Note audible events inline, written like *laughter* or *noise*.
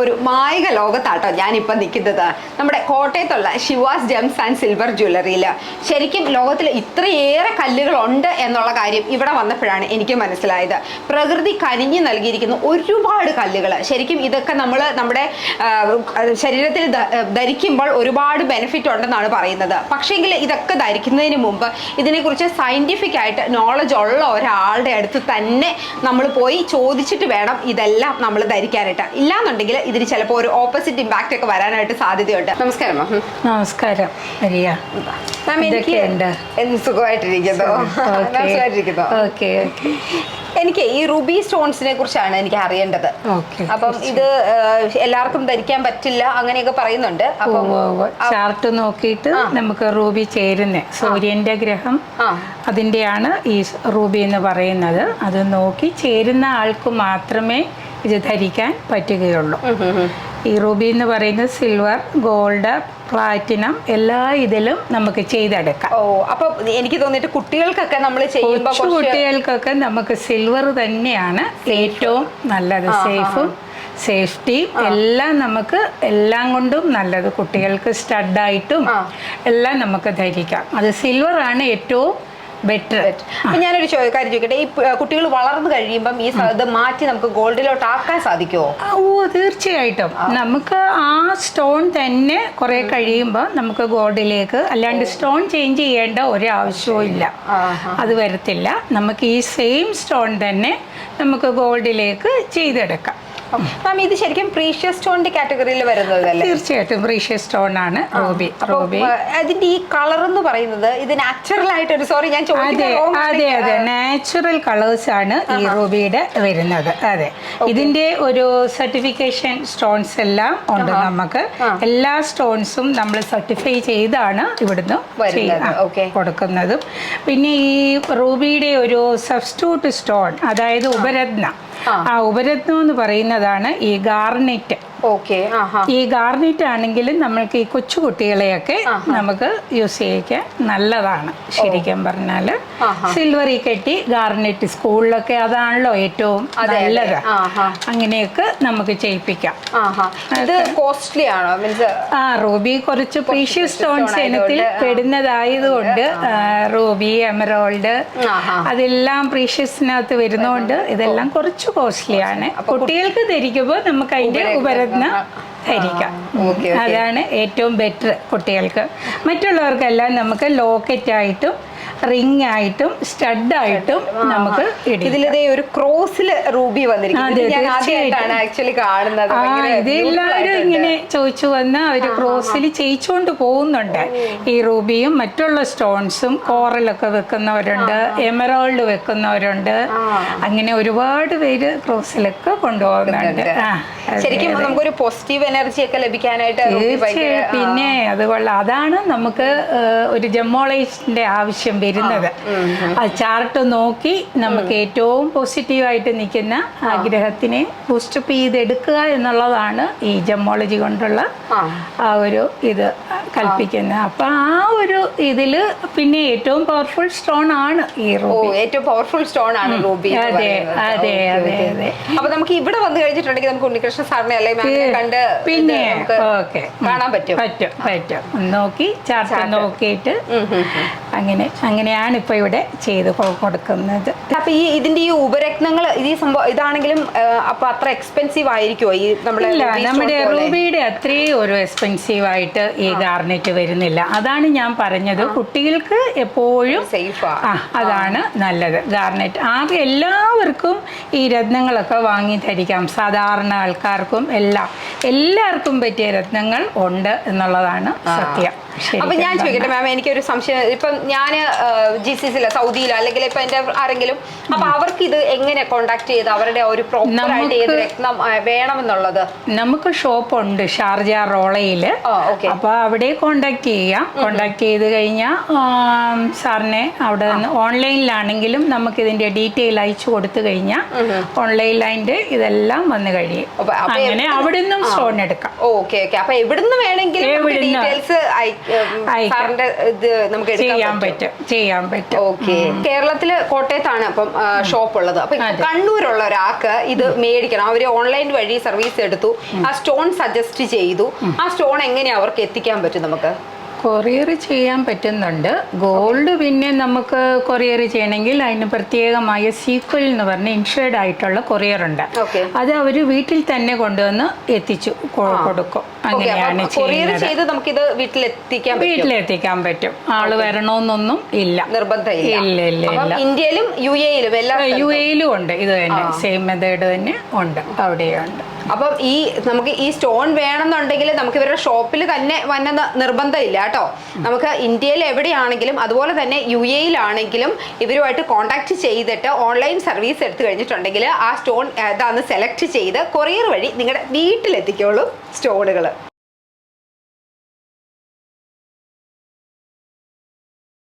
ഒരു മായിക ലോകത്താട്ടോ ഞാനിപ്പോൾ നിൽക്കുന്നത്. നമ്മുടെ കോട്ടയത്തുള്ള ശിവാസ് ജെംസ് ആൻഡ് സിൽവർ ജ്വല്ലറിയിൽ ശരിക്കും ലോകത്തിൽ ഇത്രയേറെ കല്ലുകളുണ്ട് എന്നുള്ള കാര്യം ഇവിടെ വന്നപ്പോഴാണ് എനിക്ക് മനസ്സിലായത്. പ്രകൃതി കനിഞ്ഞു നൽകിയിരിക്കുന്ന ഒരുപാട് കല്ലുകൾ ശരിക്കും ഇതൊക്കെ നമ്മൾ നമ്മുടെ ശരീരത്തിൽ ധരിക്കുമ്പോൾ ഒരുപാട് ബെനിഫിറ്റ് ഉണ്ടെന്നാണ് പറയുന്നത്. പക്ഷേങ്കിൽ ഇതൊക്കെ ധരിക്കുന്നതിന് മുമ്പ് ഇതിനെക്കുറിച്ച് സയന്റിഫിക് ആയിട്ട് നോളജ് ഉള്ള ഒരാളുടെ അടുത്ത് തന്നെ നമ്മൾ പോയി ചോദിച്ചിട്ട് വേണം ഇതെല്ലാം നമ്മൾ ധരിക്കാനായിട്ട്. ഇല്ലാന്നുണ്ടെങ്കിൽ ഇതിന് ചിലപ്പോൾ ഒരു ഓപ്പോസിറ്റ് ഇമ്പാക്റ്റ് ഒക്കെ വരാനായിട്ട് സാധ്യതയുണ്ട്. നമസ്കാരം മാം. നമസ്കാരം മരിയ. മാം എനിക്ക് സുഖമായിട്ടിരിക്കുന്നു? *laughs* സുഖമായിട്ടിരിക്കുന്നു. ഓക്കെ എനിക്ക് ഈ റൂബി സ്റ്റോൺസിനെ കുറിച്ചാണ് എനിക്ക് അറിയേണ്ടത്. അപ്പം ഇത് എല്ലാവർക്കും ധരിക്കാൻ പറ്റില്ല അങ്ങനെയൊക്കെ പറയുന്നുണ്ട്. ചാർട്ട് നോക്കിയിട്ട് നമുക്ക് റൂബി ചേരുന്ന. സൂര്യന്റെ ഗ്രഹം അതിന്റെയാണ് ഈ റൂബി എന്ന് പറയുന്നത്. അത് നോക്കി ചേരുന്ന ആൾക്ക് മാത്രമേ ഇത് ധരിക്കാൻ പറ്റുകയുള്ളൂ. ഈ റൂബി എന്ന് പറയുന്നത് സിൽവർ ഗോൾഡ് പ്ലാറ്റിനം എല്ലാ ഇതിലും നമുക്ക് ചെയ്തെടുക്കാം. ഓ അപ്പൊ എനിക്ക് തോന്നിയിട്ട് കുട്ടികൾക്കൊക്കെ നമ്മൾ ചെയ്യുമ്പോൾ കുട്ടികൾക്കൊക്കെ നമുക്ക് സിൽവർ തന്നെയാണ് ഏറ്റവും നല്ലത്. സേഫും സേഫ്റ്റി എല്ലാം നമുക്ക് എല്ലാം കൊണ്ടും നല്ലത്. കുട്ടികൾക്ക് സ്റ്റഡായിട്ടും. എല്ലാം നമുക്ക് ധരിക്കാം. അത് സിൽവർ ആണ് ഏറ്റവും ബെറ്റർ അപ്പൊ ഞാനൊരു കാര്യം ചോദിക്കട്ടെ? ഈ കുട്ടികൾ വളർന്നു കഴിയുമ്പം ഈ ഇത് മാറ്റി നമുക്ക് ഗോൾഡിലോട്ട് ആക്കാൻ സാധിക്കുമോ ഓ തീർച്ചയായിട്ടും. നമുക്ക് ആ സ്റ്റോൺ തന്നെ കുറെ കഴിയുമ്പോൾ നമുക്ക് ഗോൾഡിലേക്ക് അല്ലാണ്ട് സ്റ്റോൺ ചേഞ്ച് ചെയ്യേണ്ട ഒരാവശ്യവും ഇല്ല. അത് വരത്തില്ല. നമുക്ക് ഈ സെയിം സ്റ്റോൺ തന്നെ നമുക്ക് ഗോൾഡിലേക്ക് ചെയ്തെടുക്കാം. മാം ഇത് ശരിക്കും പ്രീഷ്യസ് സ്റ്റോണിന്റെ കാറ്റഗറിയിൽ വരുന്നതല്ലേ തീർച്ചയായിട്ടും പ്രീഷ്യസ് സ്റ്റോൺ ആണ് റൂബി റൂബി അതിന്റെ ഈ കളർ എന്ന് പറയുന്നത് ഇത് നാച്ചുറൽ ആയിട്ട് ഒരു സോറി ഞാൻ അതെ അതെ നാച്ചുറൽ കളേഴ്സ് ആണ് ഈ റൂബിയുടെ വരുന്നത്. അതെ. ഇതിന്റെ ഒരു സർട്ടിഫിക്കേഷൻ സ്റ്റോൺസ് എല്ലാം ഉണ്ട് നമുക്ക്. എല്ലാ സ്റ്റോൺസും നമ്മൾ സർട്ടിഫൈ ചെയ്താണ് ഇവിടുന്ന് കൊടുക്കുന്നതും. പിന്നെ ഈ റൂബിയുടെ ഒരു സബ്സ്റ്റ്യൂട്ട് സ്റ്റോൺ അതായത് ഉപരത്ന. ആ. ഉപരത്നം എന്ന് പറയുന്നതാണ് ഈ ഗാർനെറ്റ്. ഓക്കെ ഈ ഗാർണിറ്റ് ആണെങ്കിലും നമ്മൾക്ക് ഈ കൊച്ചു കുട്ടികളെയൊക്കെ നമുക്ക് യൂസ് ചെയ്യിക്കാൻ നല്ലതാണ് ശരിക്കും പറഞ്ഞാൽ സിൽവർ സിൽവറി കെട്ടി ഗാർണിറ്റ് സ്കൂളിലൊക്കെ അതാണല്ലോ ഏറ്റവും. നല്ലത്. അങ്ങനെയൊക്കെ നമുക്ക് ചെയ്യിപ്പിക്കാം. ഇത് കോസ്റ്റ്ലി ആണോ? മീൻസ് ആ റൂബി കുറച്ച് പ്രീഷ്യസ് സ്റ്റോൺസ് ഇനത്തിൽ പെടുന്നതായതുകൊണ്ട് റൂബി എമറോൾഡ്. അതെല്ലാം പ്രീഷ്യസിനകത്ത് വരുന്നതുകൊണ്ട് ഇതെല്ലാം കുറച്ച് കോസ്റ്റ്ലിയാണ് കുട്ടികൾക്ക് ധരിക്കുമ്പോൾ നമുക്ക് അതിന്റെ ഉപരത്ന ധരിക്കാം. അതാണ് ഏറ്റവും ബെറ്റർ കുട്ടികൾക്ക്. മറ്റുള്ളവർക്കെല്ലാം നമുക്ക് ലോക്കറ്റ് ആയിട്ടും റിംഗ് ആയിട്ടും സ്റ്റഡ് ആയിട്ടും നമുക്ക് ഇതിലിതേ ഒരു ക്രോസിൽ റൂബി വന്നിരിക്കുന്നത്. ആക്ച്വലി കാണുന്നത്. ഇത് എല്ലാവരും. ഇങ്ങനെ ചോദിച്ചു വന്ന് അവർ ക്രോസിൽ ചെയ്യിച്ചുകൊണ്ട് പോകുന്നുണ്ട്. ഈ റൂബിയും മറ്റുള്ള സ്റ്റോൺസും കോറലൊക്കെ വെക്കുന്നവരുണ്ട് എമറോൾഡ് വെക്കുന്നവരുണ്ട്. അങ്ങനെ ഒരുപാട് പേര് ക്രോസിലൊക്കെ കൊണ്ടുപോകുന്നുണ്ട്. ശരിക്കും. നമുക്കൊരു പോസിറ്റീവ് എനർജി ഒക്കെ ലഭിക്കാനായിട്ട് പിന്നെ അത് കൊള്ളാം അതാണ് നമുക്ക് ഒരു ജമ്മോളേജിന്റെ ആവശ്യം. വരുന്നത്. ആ ചാർട്ട് നോക്കി നമുക്ക് ഏറ്റവും പോസിറ്റീവായിട്ട് നിൽക്കുന്ന ആഗ്രഹത്തിനെ ബൂസ്റ്റപ്പ് ചെയ്തെടുക്കുക എന്നുള്ളതാണ് ഈ ജമ്മോളജി കൊണ്ടുള്ള ആ. ഒരു ഇത് കൽപ്പിക്കുന്നത്. അപ്പൊ ആ ഒരു ഇതിൽ പിന്നെ ഏറ്റവും പവർഫുൾ സ്റ്റോൺ ആണ് ഈ റൂബി ഏറ്റവും പവർഫുൾ സ്റ്റോൺ ആണ് റൂബി അതെ. അതെ, അതെ, അതെ. അപ്പൊ നമുക്ക് ഇവിടെ വന്നു കഴിഞ്ഞിട്ടുണ്ടെങ്കിൽ നമുക്ക് ഉണ്ണികൃഷ്ണ സാറിനെ അല്ലെങ്കിൽ കണ്ട് പിന്നെ കാണാൻ പറ്റും. പറ്റും പറ്റും. നോക്കി ചാർട്ട്. നോക്കിയിട്ട്. അങ്ങനെ അങ്ങനെയാണ് ഇപ്പൊ ഇവിടെ ചെയ്ത് കൊടുക്കുന്നത്. അപ്പോൾ ഈ ഇതിന്റെ ഈ ഉപരത്നങ്ങൾ ഈ സംഭവം ഇതാണെങ്കിലും അപ്പോൾ അപ്പൊ അത്ര എക്സ്പെൻസീവ് ആയിരിക്കുമോ ഈ നമ്മുടെ ഇല്ല നമ്മുടെ? റൂബിയുടെ അത്രയും ഒരു എക്സ്പെൻസീവ് ആയിട്ട് ഈ ഗാർനെറ്റ് വരുന്നില്ല. അതാണ് ഞാൻ പറഞ്ഞത്. കുട്ടികൾക്ക് എപ്പോഴും സേഫ് അതാണ് നല്ലത്. ഗാർനെറ്റ് ആകെ എല്ലാവർക്കും ഈ രത്നങ്ങളൊക്കെ വാങ്ങി ധരിക്കാം. സാധാരണ ആൾക്കാർക്കും എല്ലാം എല്ലാവർക്കും പറ്റിയ രത്നങ്ങൾ ഉണ്ട് എന്നുള്ളതാണ് സത്യം. അപ്പൊ ഞാൻ ചോദിക്കട്ടെ മാം എനിക്കൊരു സംശയം. ഇപ്പം ഞാൻ ജി സി സിയിലോ സൗദിയിലോ അല്ലെങ്കിൽ ഇപ്പൊ എന്റെ ആരെങ്കിലും അപ്പൊ അവർക്ക് ഇത് എങ്ങനെ കോണ്ടാക്ട് ചെയ്ത് അവരുടെ ഒരു പ്രോപ്പർ ആയിട്ട് ഏത് രത്നം വേണമെന്നുള്ളത്? നമുക്ക് ഷോപ്പ് ഉണ്ട് ഷാർജ റോളയിൽ അപ്പൊ അവിടെ കോണ്ടാക്ട് ചെയ്യാം. കോണ്ടാക്ട് ചെയ്ത് കഴിഞ്ഞാൽ സാറിനെ അവിടെ നിന്ന് ഓൺലൈനിലാണെങ്കിലും നമുക്ക് ഇതിന്റെ ഡീറ്റെയിൽ അയച്ചു കൊടുത്തു കഴിഞ്ഞാൽ ഓൺലൈനിൽ അതിന്റെ ഇതെല്ലാം വന്നു കഴിയും. അങ്ങനെ അവിടെ നിന്നും സ്റ്റോൺ എടുക്കാം. Okay okay. അപ്പൊ എവിടുന്ന് വേണമെങ്കിലും? ഡീറ്റെയിൽസ് അയക്കാം. സാറിന്റെ ഇത് നമുക്ക് ചെയ്യാൻ പറ്റും. ചെയ്യാൻ പറ്റും. ഓക്കെ. കേരളത്തിൽ കോട്ടയത്താണ് അപ്പം ഷോപ്പ് ഉള്ളത് അപ്പൊ. കണ്ണൂരുള്ള ഒരാൾക്ക് ഇത് മേടിക്കണം. അവർ ഓൺലൈൻ വഴി സർവീസ് എടുത്തു. ആ സ്റ്റോൺ സജസ്റ്റ് ചെയ്തു. ആ സ്റ്റോൺ എങ്ങനെയാ അവർക്ക് എത്തിക്കാൻ പറ്റും നമുക്ക്? കൊറിയർ ചെയ്യാൻ പറ്റുന്നുണ്ട്. ഗോൾഡ് പിന്നെ നമുക്ക് കൊറിയർ ചെയ്യണമെങ്കിൽ അതിന് പ്രത്യേകമായ സീക്വൽ എന്ന് പറഞ്ഞ ഇൻഷുർഡ് ആയിട്ടുള്ള കൊറിയർ ഉണ്ട്. അത് അവർ വീട്ടിൽ തന്നെ കൊണ്ടുവന്ന് എത്തിച്ചു കൊടുക്കും. അങ്ങനെയാണ് ചെയ്യുന്നത്. നമുക്കിത് വീട്ടിലെത്തിക്കാൻ പറ്റും. വീട്ടിലെത്തിക്കാൻ പറ്റും. ആൾ വരണമെന്നൊന്നും ഇല്ല. നിർബന്ധമില്ല. ഇല്ല ഇല്ല ഇല്ല. ഇന്ത്യയിലും യു എയിലും യു എയിലും ഉണ്ട്. ഇത് തന്നെ സെയിം മെത്തേഡ് തന്നെ ഉണ്ട്. അവിടെയുണ്ട്. അപ്പം ഈ നമുക്ക് ഈ സ്റ്റോൺ വേണമെന്നുണ്ടെങ്കിൽ നമുക്ക് ഇവരുടെ ഷോപ്പിൽ തന്നെ വന്ന നിർബന്ധമില്ല കേട്ടോ. നമുക്ക് ഇന്ത്യയിൽ എവിടെയാണെങ്കിലും അതുപോലെ തന്നെ യു എയിലാണെങ്കിലും ഇവരുമായിട്ട് കോൺടാക്ട് ചെയ്തിട്ട് ഓൺലൈൻ സർവീസ് എടുത്തു കഴിഞ്ഞിട്ടുണ്ടെങ്കിൽ ആ സ്റ്റോൺ ഇതാന്ന് സെലക്ട് ചെയ്ത് കൊറിയർ വഴി നിങ്ങളുടെ വീട്ടിലെത്തിക്കോളും സ്റ്റോണുകൾ